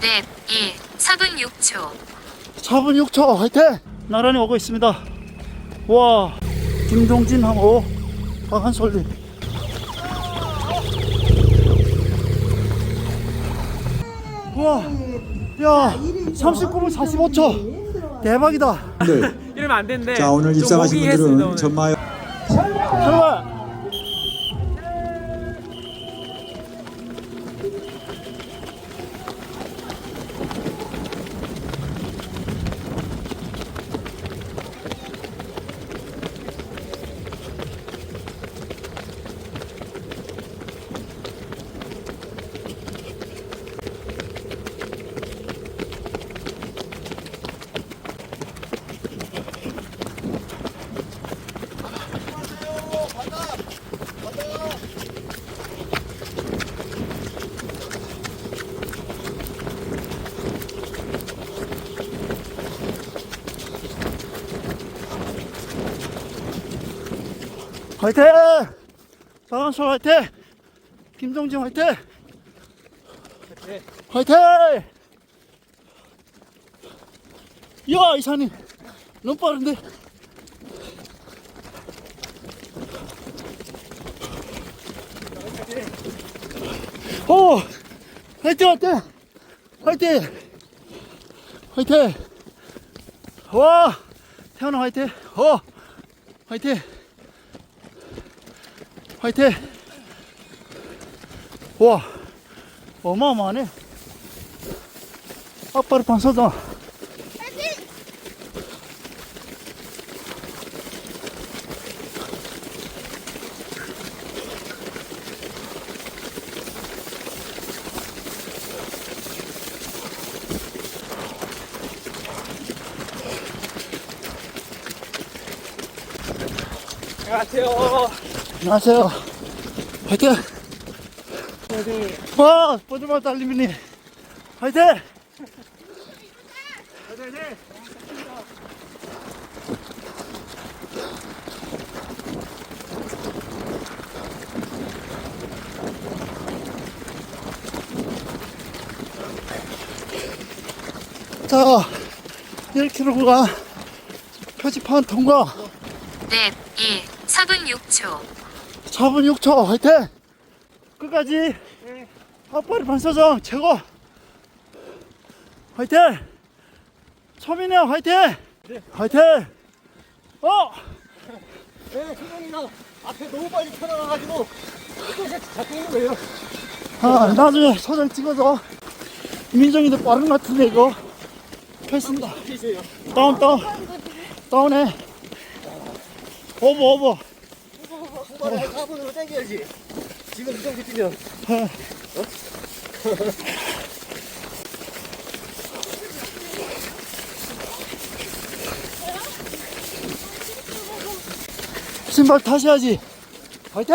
넷, 2, 4분 6초. 4분 6초 화이팅! 나란히 오고 있습니다. 와, 김동진 하고 박한솔님. 와, 야, 39분 45초. 대박이다. 네. 이러면 안 되는데. 자 오늘 좀 입상하신 분들은. 전마요 정말. 화이팅! 박한솔 화이팅! 김동진 화이팅! 화이팅! 야 이사님 너무 빠른데 오 화이팅 화이팅 화이팅 화이팅 와 태연아 화이팅 어 화이팅 화이팅! 와 어마어마하네. 아빠를 반서다 안녕하세요. 안녕하세요. 화이팅! 와 뽀드마 달리미니. 화이팅! 자 1km가 표지판 통과. 넷, 2, 4분 6초. 4분 6초 화이팅! 끝까지. 앞발이 반사정 최고! 화이팅! 초민이 형 화이팅! 화이팅! 어! 네, 소장이가 앞에 너무 빨리 튀어나와가지고 어떻게 잡고 있는 거예요? 아, 나중에 소장 찍어서 민정이도 빠른 것 같은데 이거? 패스다. 다운 다운. 다운해. 오버 오버 후반에 4분으로 당겨야지. 지금 이 정도 뛰면. 신발 타셔야지 화이팅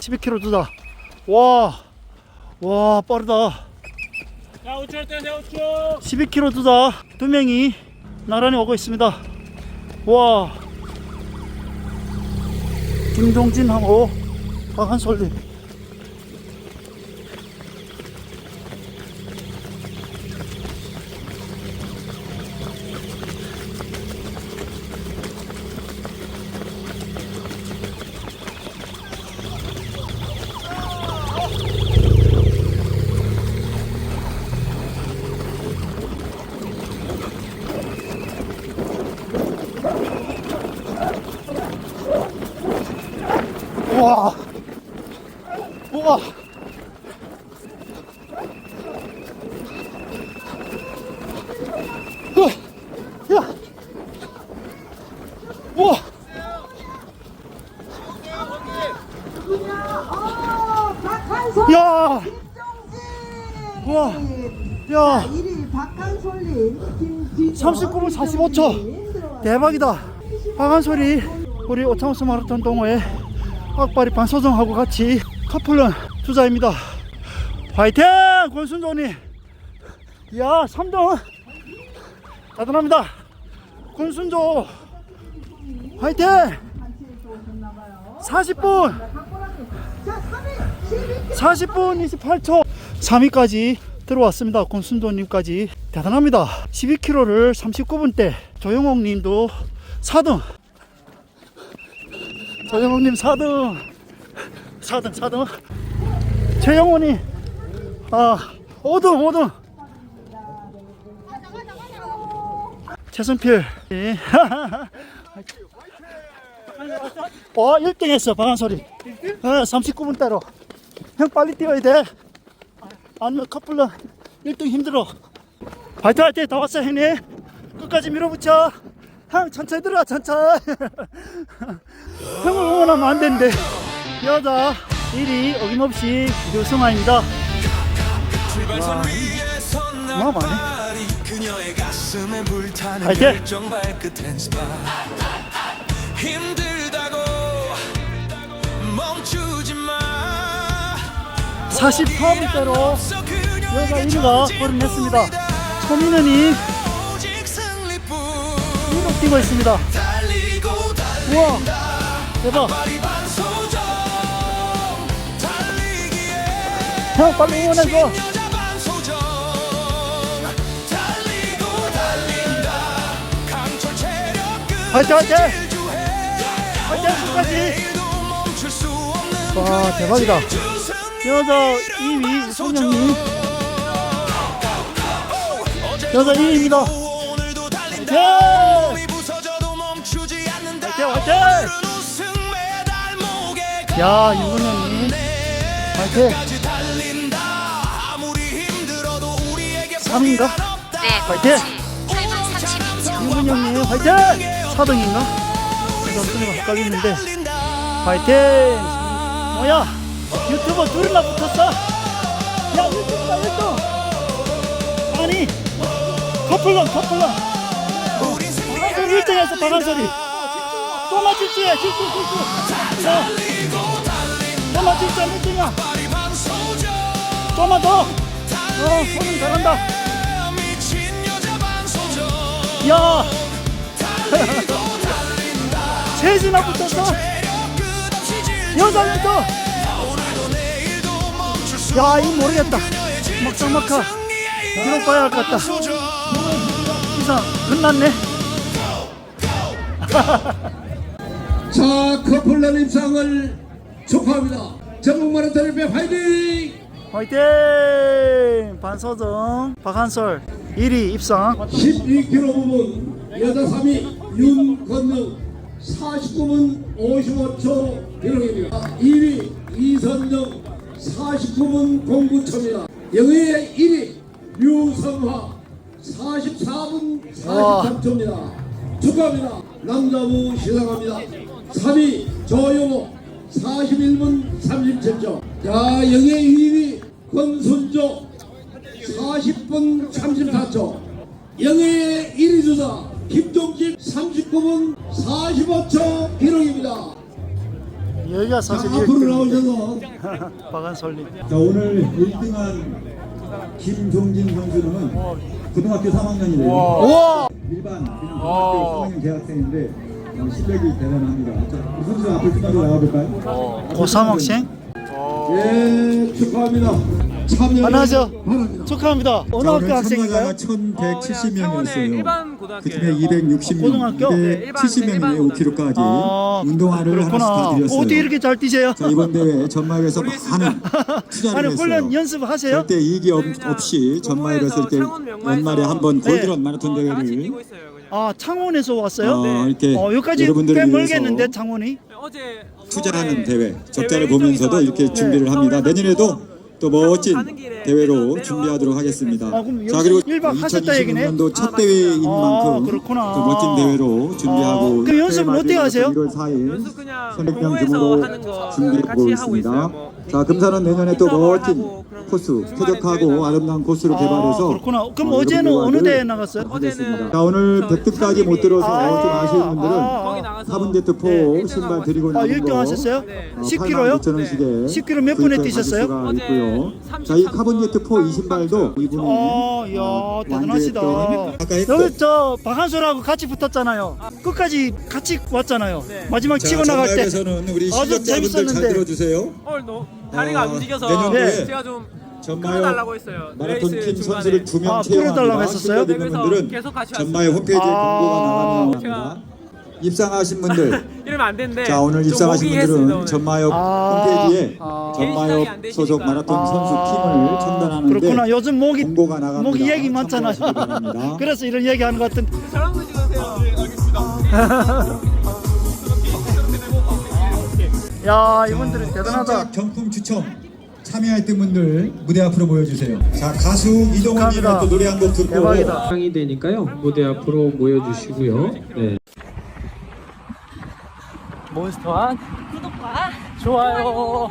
12km 두다 와 와 빠르다 자, 우측 때, 자, 우측. 12km 두다 두 명이 나란히 오고 있습니다. 와 김동진하고 박한솔님 와 우와. 으, 야. 우와 야. 우와. 야. 1위 박한솔님 김진 39분 45초. 대박이다. 박한솔이 우리 오창호스 마라톤 동호회 악바리 반소정하고 같이 커플런 주자입니다. 화이팅! 권순조님. 야 3등. 대단합니다. 권순조. 화이팅! 40분. 자 3위 40분 28초. 3위까지 들어왔습니다. 권순도님까지. 대단합니다. 12km를 39분대 조영옥 님도 4등 조영옥 님 4등. 4등 4등. 최영원이. 아 5등 5등 최선필. 예. 어 1등 했어 박한소리. 어, 39분대로. 형 빨리 뛰어야 돼. 아니면 커플러 1등 힘들어. 파이팅 파이팅. 다 왔어 형님. 끝까지 밀어붙여 형 천천히 들어가 천천히 형을 응원하면 안 되는데 여자 1위 어김없이 유승아입니다 출발선 위에서 어마어마하네. 나발이 그녀의 가슴에 불타는 파이팅! 결정 발끝엔 스파 힘들다고 멈추지 마 44분대로 없어 여자 그녀에게 1위가 전진 골인했습니다 우리다. 손민은이 오직 승리뿐 1위로 뛰고 있습니다. 우와 대박. 형 빨리 응원해줘. 파이팅 질주해 파이팅 끝까지. 와 대박이다. 여자 2위 송영미 여자 2위입니다 오늘도 달린다. 예! 화이팅, 화이팅! 야 힘들어도 우리에게 3위인가? 네, 파이팅! 8분 32초. 윤근영님 화이팅 4등인가? 제가 순위가 헷갈리는데 파이팅 뭐야 유튜버 둘이나 붙었어 야 유튜브가 1등 아니 커플런 커플런 박한솔 1등 했어 박한솔이 또마 질주해 질주 질주 자 또마 질주 1등이야 좀만 더. 어, 손은 잘한다. 야. 세진아 붙었어. 체력 끝없이 질 여자 1등 오늘도 내일도 멈출 수야 이거 모르겠다. 막상막하. 기록 봐야 할 것 같다. 이상 끝났네 자, 커플런 입상을 축하합니다. 전국 마라톤 협회 화이팅! 화이팅 반서정 박한솔 1위 입상 12km 부분 여자 3위 윤건능 49분 55초 기록입니다. 2위 이선정 49분 09초입니다. 영예의 1위 류성화 44분 43초입니다. 축하합니다. 남자부 시상합니다. 3위 조용호 41분 37초. 자, 영예 2위 권순조 40분 34초. 영예의 1위 주자 김종집 39분 45초 기록입니다. 여기가 자, 사실 앞으로 1등 나오셔서 박한솔님 자 오늘 1등한 김종진 선수는 고등학교 3학년이래요. 우와 일반 그냥 고등학교 3학년 대학생인데 어, 실력이 대단합니다. 자, 이 선수 앞에 좀 나와볼까요? 고3 학생 예 축하합니다. 참여 안녕하세요. 축하합니다 어느 학교 학생인가요? 1170명이었어요. 고등학교. 그중에 260명, 고등학교? 네, 일반- 270명이 일반 5km까지 아, 운동화를 그렇구나 하나씩 다 드렸어요. 어떻게 이렇게 잘 뛰세요? 자 이번 대회 전마을에서 많은 투자를 아니 했어요. 훈련 연습하세요? 절대 이기 없, 그냥 없이 이렇게 창원 명마에서 연말에 한번 네. 골드런 마라톤 어, 대회를. 아 창원에서 왔어요? 어, 이렇게 어 여기까지 여러분들을 꽤 위해서 멀겠는데 창원이? 어제 투자하는 서울에 대회 적자를 보면서도 이렇게 준비를 합니다. 내년에도 또 멋진 대회로 준비하도록 하겠습니다. 아, 그럼 자 그리고 일박 하셨다 얘기네? 2026년도 첫 아, 대회인 맞아요. 만큼 아, 그렇구나. 또 멋진 대회로 준비하고 아, 그럼 연습은 어떻게 하세요? 1월 4일 연습 그냥 선행병 동호회에서 규모로 하는 거 준비하고 같이 하고 있습니다. 있어요. 뭐 자 금산은 내년에 또 멋진 코스, 쾌적하고 아름다운 코스로 아 개발해서 그렇구나 그럼 어, 어제는 어느 대회 늘 나갔어요? 하겠습니다. 어제는 자 오늘 저 100등까지 못 들어서 아, 좀 아쉬운 분들은 아, 거기 나가서 카본제트 4 네, 신발 1등 드리고 아 나온 1등 거 하셨어요? 네. 어, 10kg요? 89,000원씩에 10kg 몇 분에 뛰셨어요? 있고요. 33 자, 이 카본 제트 4 20발도 이분이 아, 이야, 대단하시다. 아까 여기 저 박한솔하고 같이 붙었잖아요. 끝까지 같이 왔잖아요. 네. 마지막 치고 나갈 때. 우리 아주 실력자분들 잘 재밌었는데. 들어주세요. 오늘 너 다리가 안 어, 움직여서 내년도에 제가 좀 전마요 끌어달라고 했어요. 마라톤 레이스 팀 중간에. 선수를 두 명 아, 끌어달라고. 했었어요? 실력 있는 네, 그래서 분들은 계속 같이 전마의 홈페이지에 아. 공고가 나가면 합니다. 입상하신 분들 이러면 안 되는데 자 오늘 좀 입상하신 했습니다, 분들은 오늘. 전마협 아. 홈페이지에 아. 개인 시장이 전마협 되시니까. 소속 마라톤 아, 선수 팀을 첨단하는데 그렇구나. 요즘 목이 공고가 나갑니다. 목이 얘기 많잖아요. 참고하시기 바랍니다. 그래서 이런 얘기 하는 것 같은. 저랑 분 찍으세요. 야, 이분들은 대단하다. 깜짝 경품 추첨 참여했던 분들 무대 앞으로 모여주세요. 자 가수 축하합니다. 또 노래 한 곡 듣고 대박이다. 상이 되니까요. 무대 앞으로 모여주시고요. 네. 몬스터한 구독과 좋아요.